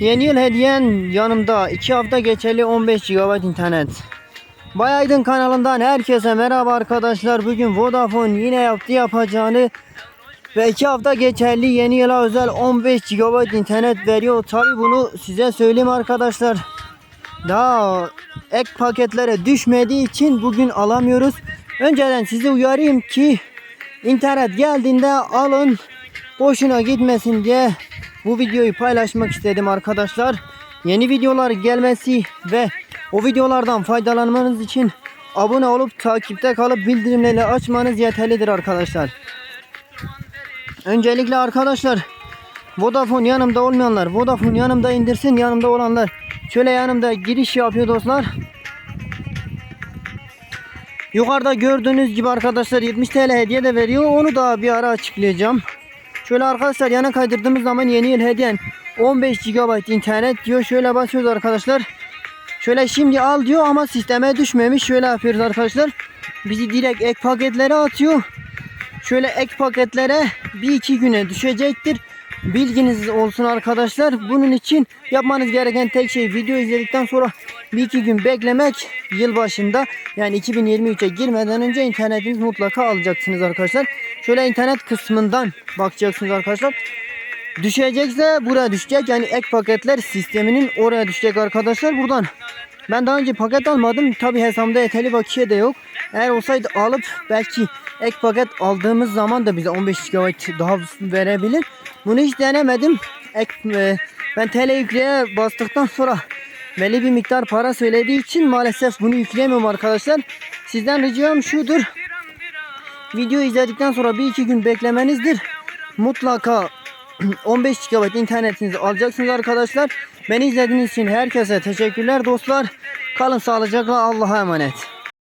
Yeni yıl hediyen yanımda 2 hafta geçerli 15 GB internet. Bayaydın kanalından herkese merhaba arkadaşlar. Bugün Vodafone yine yaptı yapacağını ve 2 hafta geçerli yeni yıla özel 15 GB internet veriyor. Tabi bunu size söyleyeyim arkadaşlar. Daha ek paketlere düşmediği için bugün alamıyoruz. Önceden sizi uyarayım ki internet geldiğinde alın. Boşuna gitmesin diye bu videoyu paylaşmak istedim arkadaşlar. Yeni videolar gelmesi ve o videolardan faydalanmanız için abone olup takipte kalıp bildirimleri açmanız yeterlidir arkadaşlar. Öncelikle arkadaşlar Vodafone yanımda olmayanlar Vodafone yanımda indirsin yanımda olanlar şöyle yanımda giriş yapıyor dostlar. Yukarıda gördüğünüz gibi arkadaşlar 70 TL hediye de veriyor. Onu da bir ara açıklayacağım. Şöyle arkadaşlar yana kaydırdığımız zaman yeni yıl hediyen 15 GB internet diyor. Şöyle basıyoruz arkadaşlar. Şöyle şimdi al diyor ama sisteme düşmemiş. Şöyle yapıyoruz arkadaşlar. Bizi direkt ek paketlere atıyor. Şöyle ek paketlere bir iki güne düşecektir. Bilginiz olsun arkadaşlar. Bunun için yapmanız gereken tek şey video izledikten sonra bir iki gün beklemek. Yılbaşında yani 2023'e girmeden önce internetiniz mutlaka alacaksınız arkadaşlar. Şöyle internet kısmından bakacaksınız arkadaşlar. Düşecekse buraya düşecek. Yani ek paketler sisteminin oraya düşecek arkadaşlar. Buradan ben daha önce paket almadım. Tabi hesabımda yeterli bakiye de yok. Eğer olsaydı alıp belki ek paket aldığımız zaman da bize 15 GB daha verebilir. Bunu hiç denemedim. Ek, e, ben TL yükleye bastıktan sonra belli bir miktar para söylediği için maalesef bunu yükleyemiyorum arkadaşlar. Sizden ricam şudur. Video izledikten sonra bir iki gün beklemenizdir. Mutlaka 15 GB internetinizi alacaksınız arkadaşlar. Beni izlediğiniz için herkese teşekkürler dostlar. Kalın sağlıcakla Allah'a emanet.